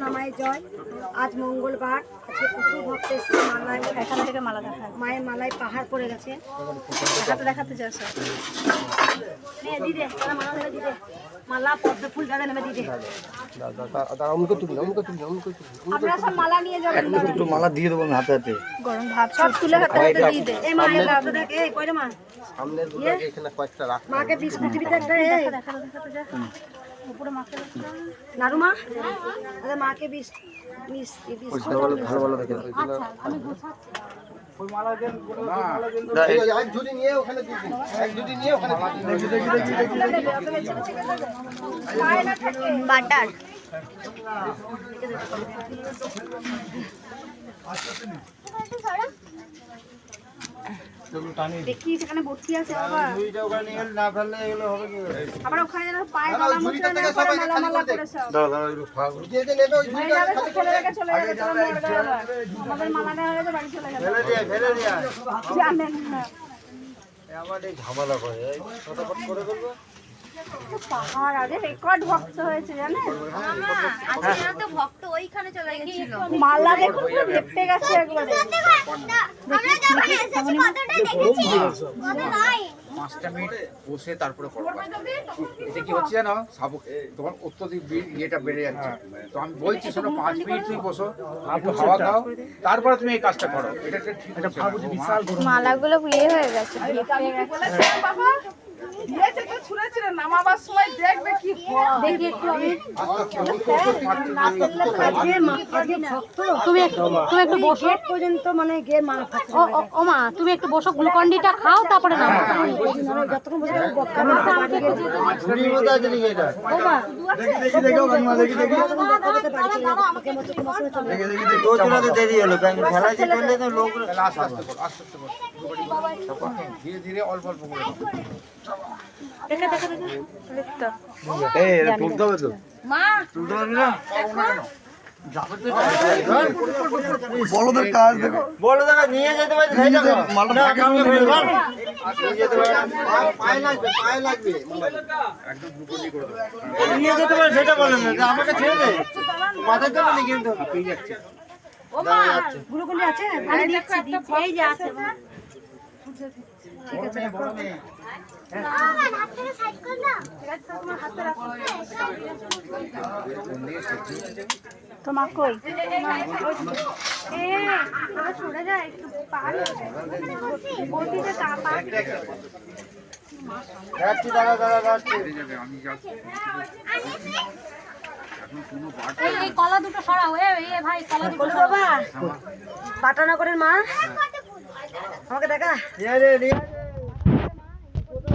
সোনামায়ের জয়। আজ মঙ্গলবার আজকে প্রচুর ভক্ত এসছে মালায়। এখান থেকে মালা দেখা মায়ের মালায় পাহাড় পড়ে গেছে। দেখাতে দেখাতে যাচ্ছে নে, দিদে মালা ধরে দিদে মালা পদ্ম ফুল নেমে দিদে সব মালা নিয়ে যাবেন মালা দিয়ে দেবো হাতে হাতে। গরম ভাব সব তুলে হাতে হাতে দিয়ে দে। এই মায়ের ভক্ত দেখে এই কয়টা মা? সামনের এখানে কয়েকটা রাখ মাকে বিস্কুট দিবি তো দেখাতে দেখাতে যা উপরে মাকে নাড়ু মা আরে মাকে বিস মিস বিস্কুট ভালো ভালো ভালো দেখে এক জুড়ি নিয়ে ওখানে দিয়ে এক জুড়ি নিয়ে ওখানে বাটার দেখি সেখানে ভর্তি আছে করে? আবার ওখানে যেন পায়ে মালা না করে মালা মালা করে সব। চলে চলে। আমাদের হয়ে বাড়ি চলে জানেন না। ঝামেলা করে করে করব পাহাড় আগে রেকর্ড ভক্ত হয়েছে জানেন? আজকে তো ভক্ত ওইখানে চলে গেছিল। মালা দেখুন পুরো লেপটে গেছে একবারে। আমরা যখন এসেছি কতটা দেখেছি? কত নয়। পাঁচটা মিনিট বসে তারপরে করো এতে কি হচ্ছে জানো? সাবক তোমার অত্যধিক ইয়েটা বেড়ে যাচ্ছে। তো আমি বলছি শোনো পাঁচ মিনিট তুমি বসো একটু হাওয়া খাও তারপরে তুমি এই কাজটা করো। এটা একটা ঠিক মালাগুলো বিয়ে হয়ে গেছে দেখি একটু আমি আজকে মা- আজকে ভক্ত তুমি একটু তুমি একটু বসো পর্যন্ত মানে গে মালা ও মা তুমি একটু বসো গ্লুকন্ডিটা খাও তারপরে নাও গিয়ে ধীরে ধীরে অল্প অল্প করে করো। এই এটা তুলতে হবে তো। মা তুলতে পারবি না? বড়দের কাজ দেখো। বড় দেখা নিয়ে যেতে পারি সেই দেখো মালটা থাকে আমি নিয়ে যেতে পারি পায়ে লাগবে পায়ে লাগবে। একদম গ্লুকন্ডি করে দেবো নিয়ে যেতে পারি সেটা বলেন না। আমাকে ছেড়ে দে। মাথার জন্য নিয়ে কিন্তু পেয়ে যাচ্ছে গুলোগুলি আছে? আমি দিচ্ছি দিচ্ছি এই যে আছে। বাবা হাত থেকে সাইড কর না তোমার কই? যায় একটু যাচ্ছি যাচ্ছি আমি যাচ্ছি এই কলা দুটো সরাও এ এ ভাই কলা দুটো বাবা পাটানগরের মা। আমাকে দেখা। রে রে রে কোথায় দেখেছিস মন্দির দিচ্ছে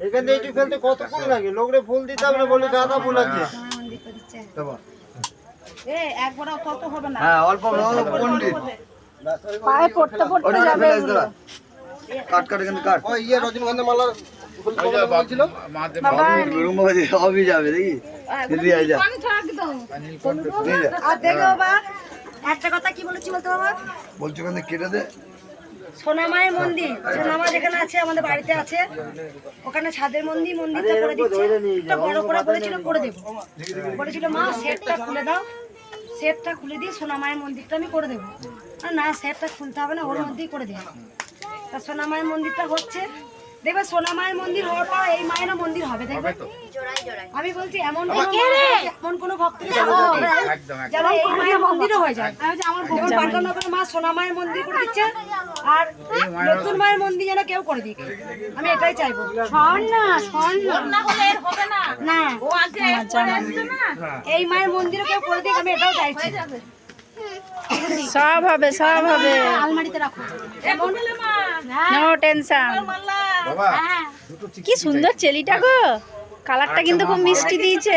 এখান থেকে একটু ফেলতে কতক্ষণ লাগে? লোকরে ফুল দিতে হবে বলে দাদা ফুল আছে। হ্যাঁ অল্প অল্প পন্ডিত পায়ে পড়তে পড়তে যাবে কাট কাট এখানে কাট। ওই ইয়ে রজনীগন্ধা মালা ফুল ওই যে বলছিল। মা দেব রুমবাজি সবই যাবে দেখি? দিদি আই যা। আর দেখো বাবা একটা কথা কি বলেছি বলতে বাবা? বলছো কেন কেটে দে। সোনামায়ের মন্দির। সোনামা যেখানে আছে, আমাদের বাড়িতে আছে। ওখানে ছাদের মন্দির, মন্দিরটা করে দিচ্ছে। একটা বড় করে বলেছিল, করে দেবো। বলেছিল, মা, সেটটা খুলে দাও। সেটটা খুলে দিয়ে সোনামায়ের মন্দিরটা আমি করে দেবো। না, সেটটা খুলতে হবে না, ওর মধ্যেই করে দেবো। তা সোনামায়ের মন্দিরটা হচ্ছে দেখবে সোনামায়ের মন্দির হওয়ার পর এই মায়েরও মন্দির হবে দেখবে? আমি বলছি এমন কোনো এমন কোনো ভক্ত একদম একদম। এই মায়ের মন্দিরও হয়ে যায়। আমি যে আমার ভগবান পাল্টানগরের মা সোনা মায়ের মন্দির করে দিচ্ছে আর নতুন মায়ের মন্দির যেন কেউ করে দিক। আমি এটাই চাইব। শোন না। শোন না না? এই মায়ের মন্দিরও কেউ করে দিক আমি এটাও চাইছি। সব হবে সব হবে। আলমারিতে রাখো। নো টেনশন বাবা কি সুন্দর চেলিটা গো। কালারটা কিন্তু খুব মিষ্টি দিয়েছে।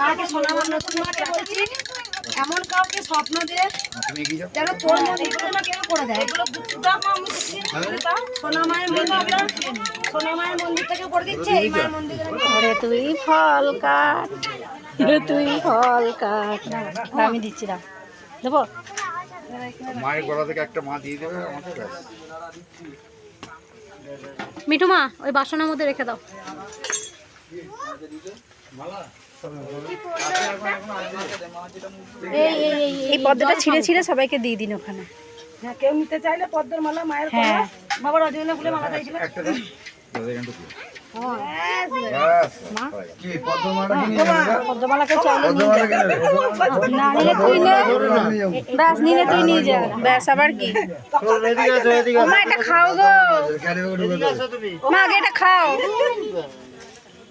মাকে সোনা নতুন মাকে বলছি এমন কাউকে স্বপ্ন দে যেন তোর মন্দিরগুলো না কেউ করে দেয়। সোনা মায়ের মন্দিরটা সোনা মায়ের মন্দিরটাকে করে দিচ্ছে এই মায়ের মন্দির ওরে তুই ফল কাট। তুই ফল কাট। আমি দিচ্ছি না দেবো? মায়ের গলা থেকে একটা মা দিয়ে দেবে আমাকে মিঠু মা ওই বাসনের মধ্যে রেখে দাও। এই পদ্মটা ছিঁড়ে ছিঁড়ে সবাইকে দিয়ে দিন ওখানে। হ্যাঁ কেউ নিতে চাইলে পদ্মের মালা মায়ের হ্যাঁ। কলা বাবা রজনীনা ফুলে মালা দিয়েছিল ব্যাস নিলে তুই নিয়ে যা ব্যাস কি? মা এটা খাও গো। মা এটা খাও।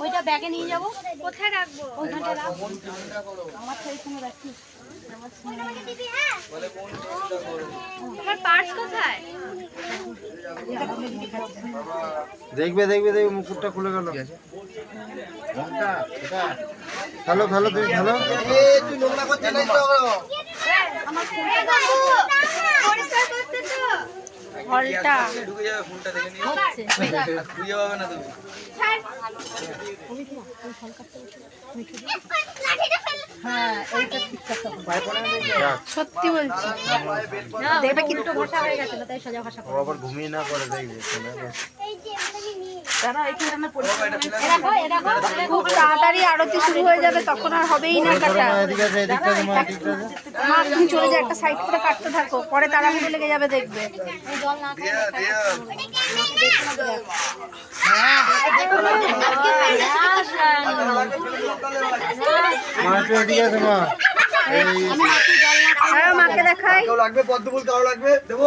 ওইটা ব্যাগে নিয়ে যাব। কোথায় রাখব? ওইখানটা রাখব আমার তো এখানে রাখি দেখবে দেখবে দেখবে মুকুটটা খুলে গেল। ভালো ভালো তুমি ভালো আমার ফলটা ঢুকে যাবে ফোনটা দেখে পাবে না তুমি সত্যি বলছি তাই ভাষা ঘুমিয়ে না করে দেখবে। খুব তাড়াতাড়ি আরতি শুরু হয়ে যাবে তখন আর হবেই না কাটা মা তুমি চলে যা একটা সাইড করে কাটতে থাকো পরে তাড়াহুড়ো লেগে যাবে দেখবে হ্যাঁ মাকে দেখাই লাগবে পদ্ম ফুল কারও লাগবে দেবো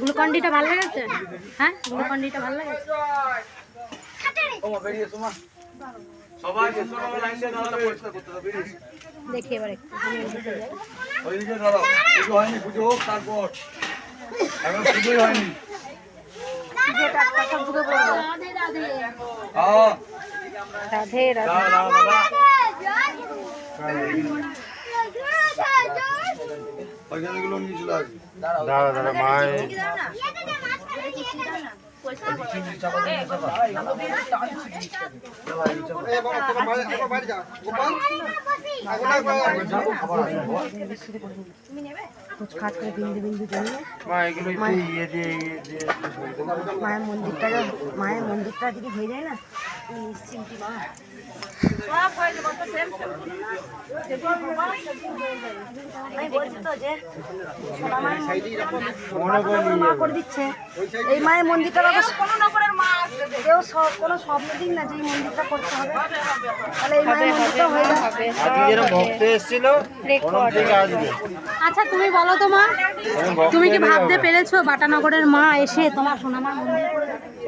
গ্লুকন্ডিটা ভালো লেগেছে? হ্যাঁ গ্লুকন্ডিটা ভালো লেগেছে? দেখি এবার। একটু হয়নি পুজো তারপর। এখন পুজোই হয়নি রাধে রাধে। দাঁড়া দাঁড়া ভাই কাজ করে বিন্দু বিন্দু জন্য মায়ের মন্দিরটা মায়ের মন্দিরটা যদি হয়ে যায় না? এই মায়ের মন্দিরটা কেউ কোনো স্বপ্ন দিন না যে এই মন্দিরটা করতে হবে তাহলে এই মায়ের মন্দিরটা হয়ে যাবে আচ্ছা তুমি বলো তোমার তুমি কি ভাবতে পেরেছ বাটানগরের মা এসে তোমার সোনামার মন্দির? করে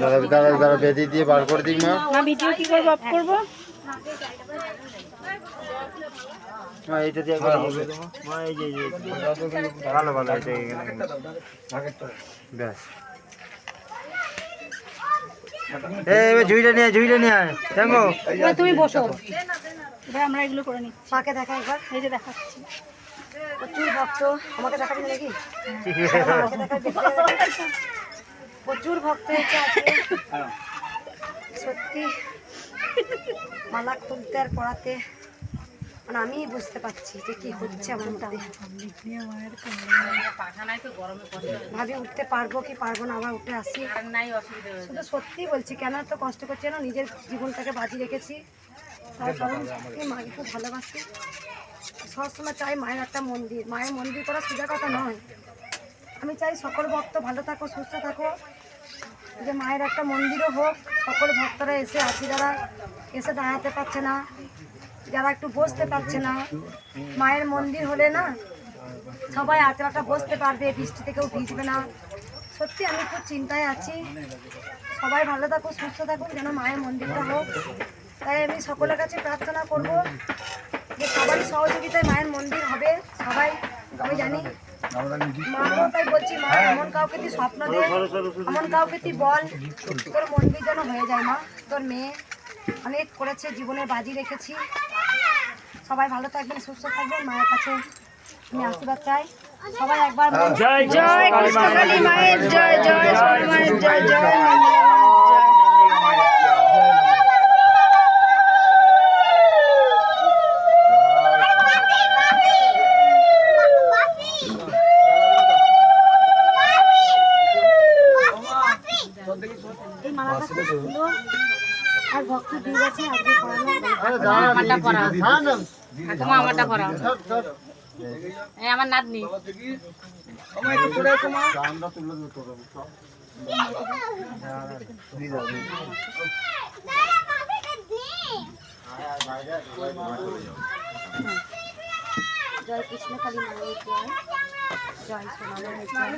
দাদা দাদা দাদা বেদি দিয়ে বার করে দিক মা। মা ভিডিও কি করব অফ করব? মা এইটা দিয়ে একবার হবে। মা। এই যে এই যে ভালো ভালো এটা এখানে ব্যাস। এই এবার ঝুড়িটা নিয়ে নিয়ে দেখো। তুমি বসো। এবার আমরা এগুলো করে নিই মাকে দেখা একবার এই যে দেখাচ্ছি। প্রচুর ভক্ত। আমাকে দেখাবি নাকি মাকে দেখাবি, দেখতে দেখাবি। প্রচুর ভক্ত হয়েছে আজকে। সত্যি মালা খুলতে আর পড়াতে মানে আমি বুঝতে পারছি যে কি হচ্ছে আমার মধ্যে। ভাবি উঠতে পারব কি পারব না আবার উঠে আসি। শুধু সত্যি বলছি কেন এত কষ্ট করছি না নিজের জীবনটাকে বাজি রেখেছি। তার কারণ সত্যি মাকে খুব ভালোবাসি। সবসময় চাই মায়ের একটা মন্দির। মায়ের মন্দির করা সোজা কথা নয়। আমি চাই সকল ভক্ত ভালো থাকো, সুস্থ থাকো। যে মায়ের একটা মন্দিরও হোক, সকল ভক্তরা এসে আছে, যারা এসে দাঁড়াতে পারছে না, যারা একটু বসতে পারছে না। মায়ের মন্দির হলে না, সবাই আচরাটা বসতে পারবে বৃষ্টি থেকেও ভিজবে না। সত্যি আমি খুব চিন্তায় আছি। সবাই ভালো থাকুক সুস্থ থাকুক যেন মায়ের মন্দিরটা হোক। তাই আমি সকলের কাছে প্রার্থনা করব যে সবারই সহযোগিতায় মায়ের মন্দির হবে, সবাই, আমি জানি মাকেও তাই বলছি মা এমন কাউকে তুই স্বপ্ন দে এমন কাউকে তুই বল তোর মন্দির যেন হয়ে যায় মা। তোর মেয়ে অনেক করেছে জীবনে বাজি রেখেছি। সবাই ভালো থাকবেন সুস্থ থাকবেন মায়ের কাছে আমি আশীর্বাদ চাই। সবাই একবার জয় জয় মায়ের জয় জয় মায়ের জয় জয় এই মালাটা খুব সুন্দর আর ভক্ত দিয়ে গেছে আজকে পড়ানো পড়াও তোমার আমারটা পড়াও এই আমার নাতনি। জয় কৃষ্ণ কালী মায়ের জয়। জয় সোনা মায়ের জয়